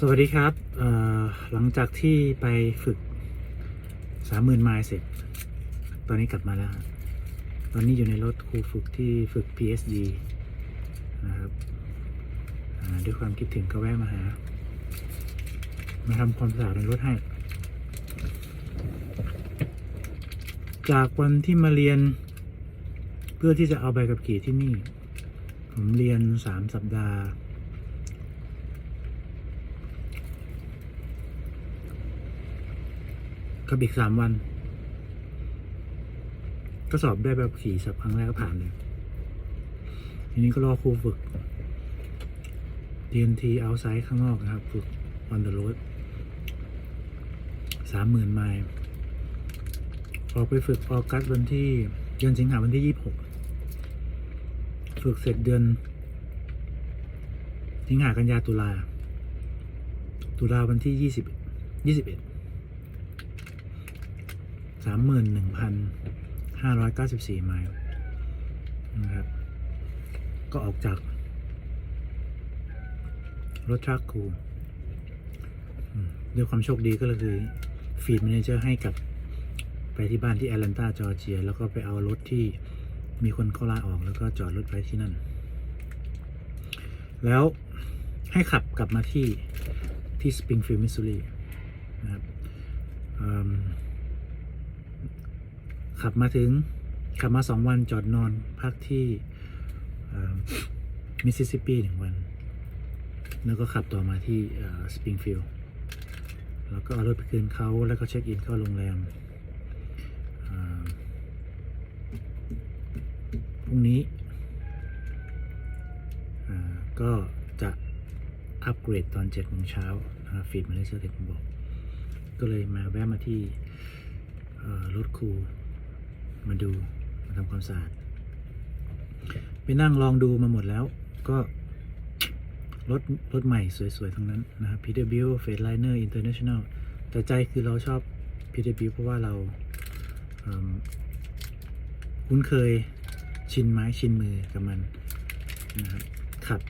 สวัสดีครับ หลังจากที่ไปฝึกสามหมื่นไมล์เสร็จ ตอนนี้กลับมาแล้ว ตอนนี้อยู่ในรถครูฝึกที่ฝึก PSG นะครับด้วยความคิดถึงก็แวะมาหา มาทำความสะอาดในรถให้ จากวันที่มาเรียน เพื่อที่จะเอาใบขับขี่ที่นี่ ผมเรียนสามสัปดาห์ กับอีกสามวัน ก็สอบได้แบบขี่สับครั้งแรกก็ผ่านเลยทีนี้ก็รอครูฝึก TNT outside ข้างนอกนะครับ ฝึก on the road สามหมื่นไมล์ออกไปฝึกออกัสวันที่เดือนสิงหาวันที่ยี่สิบหกฝึกเสร็จเดือน สิงหากันยาตุลา ตุลาวันที่ยี่สิบยี่สิบเอ็ด สามหมื่นหนึ่งพันห้าร้อยเก้าสิบสี่ไมล์นะครับ ก็ออกจาก รถทรัคคูด้วยความโชคดีก็เลยคือฟีด m ม n นเจอร์ให้กับไปที่บ้านที่แอตแลนตาจอร์เจีย แล้วก็ไปเอารถที่มีคนเขาลาออกแล้วก็จอดรถไว้ที่นั่น แล้วให้ขับกลับมาที่ที่สปริงฟิลด์มิสซูรีนะครับ ขับมาถึงขับมาสองวันจอดนอนพักที่มิสซิสซิปปีหนึ่งวัน แล้วก็ขับต่อมาที่สปริงฟิลด์แล้วก็เอารถไปคืนเขาแล้วก็เช็คอินเข้าโรงแรมพรุ่งนี้ก็จะอัปเกรดตอนเจ็ดโมงเช้าฟีดมาได้เชื่อที่ผมบอก ก็เลยมาแวะมาที่รถครู มาดูมาทำความสะอาดไปนั่งลองดูมาหมดแล้ว ก็รถรถใหม่สวยๆ ทั้งนั้นนะครับ Peterbilt Freightliner International แต่ใจคือเราชอบ Peterbilt เพราะว่าเราเคุ้นเคยชินไม้ชินมือกับมันนะครับขับ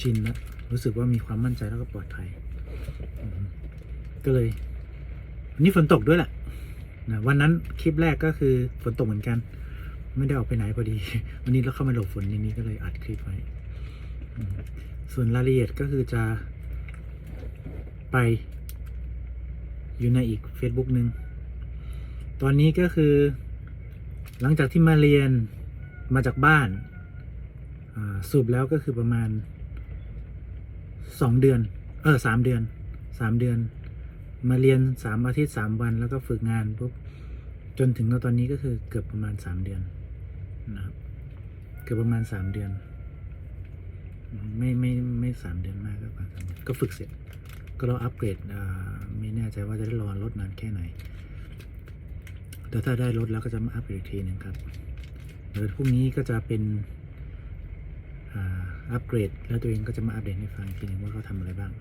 ชินแล้วรู้สึกว่ามีความมั่นใจแล้วก็ปลอดภัยก็เลยวันนี้ฝนตกด้วยแหละ นะวันนั้นคลิปแรกก็คือฝนตกเหมือนกัน ไม่ได้ออกไปไหนพอดี วันนี้เราเข้ามาหลบฝนในนี้ก็เลยอัดคลิปไว้ส่วนรายละเอียดก็คือจะไปอยู่ในอีก Facebook หนึ่งตอนนี้ก็คือ หลังจากที่มาเรียนมาจากบ้านสรุปแล้วก็คือประมาณสองเดือน เออสามเดือนสามเดือน มาเรียนสามอาทิตย์สามวัน แล้วก็ฝึกงานปุ๊บจนถึงตอนนี้ก็คือเกือบประมาณสามเดือนนะครับเกือบประมาณสามเดือน ไม่ไม่ไม่สามเดือนมากก็ประมาณสามเดือก็ฝึกเสร็จ ก็รออัปเกรดอ่าไม่แน่ใจว่าจะได้รอรถนานแค่ไหน แต่ถ้าได้รถแล้วก็จะมาอัปเกรดอีกทีหนึ่งครับเดี๋ยวพรุ่งนี้ก็จะเป็นอ่าอัปเกรด แล้วตัวเองก็จะมาอัปเดตให้ฟังอีกทีนึงว่าเขาทำอะไรบ้าง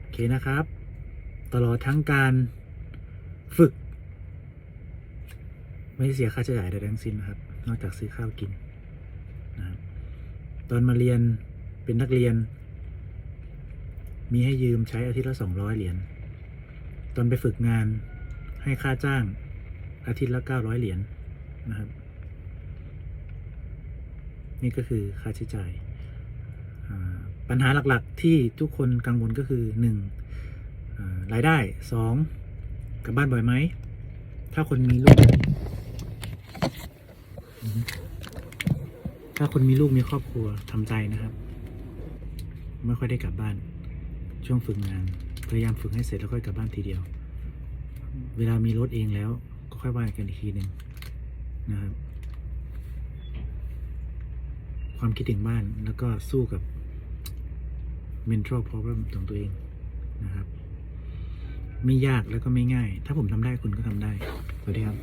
โอเคนะครับ ตลอดทั้งการฝึก ไม่เสียค่าใช้จ่ายใดทั้งสิ้นนะครับ นอกจากซื้อข้าวกินนะครับตอนมาเรียนเป็นนักเรียน มีให้ยืมใช้อาทิตย์ละสองร้อยเหรียญตอนไปฝึกงานให้ค่าจ้างอาทิตย์ละเก้าร้อยเหรียญนะครับ นี่ก็คือค่าใช้จ่ายปัญหาหลักๆที่ทุกคนกังวลก็คือหนึ่ง รายได้สองกลับบ้านบ่อยไหม ถ้าคนมีลูก ถ้าคนมีลูกมีครอบครัวทำใจนะครับ ไม่ค่อยได้กลับบ้าน ช่วงฝึกงาน พยายามฝึกให้เสร็จแล้วค่อยกลับบ้านทีเดียว เวลามีรถเองแล้วก็ค่อยว่ากันอีกทีหนึ่งนะครับ ความคิดถึงบ้านแล้วก็สู้กับ mental problem ของตัวเองนะครับ ไม่ยากแล้วก็ไม่ง่าย ถ้าผมทำได้คุณก็ทำได้ สวัสดีครับ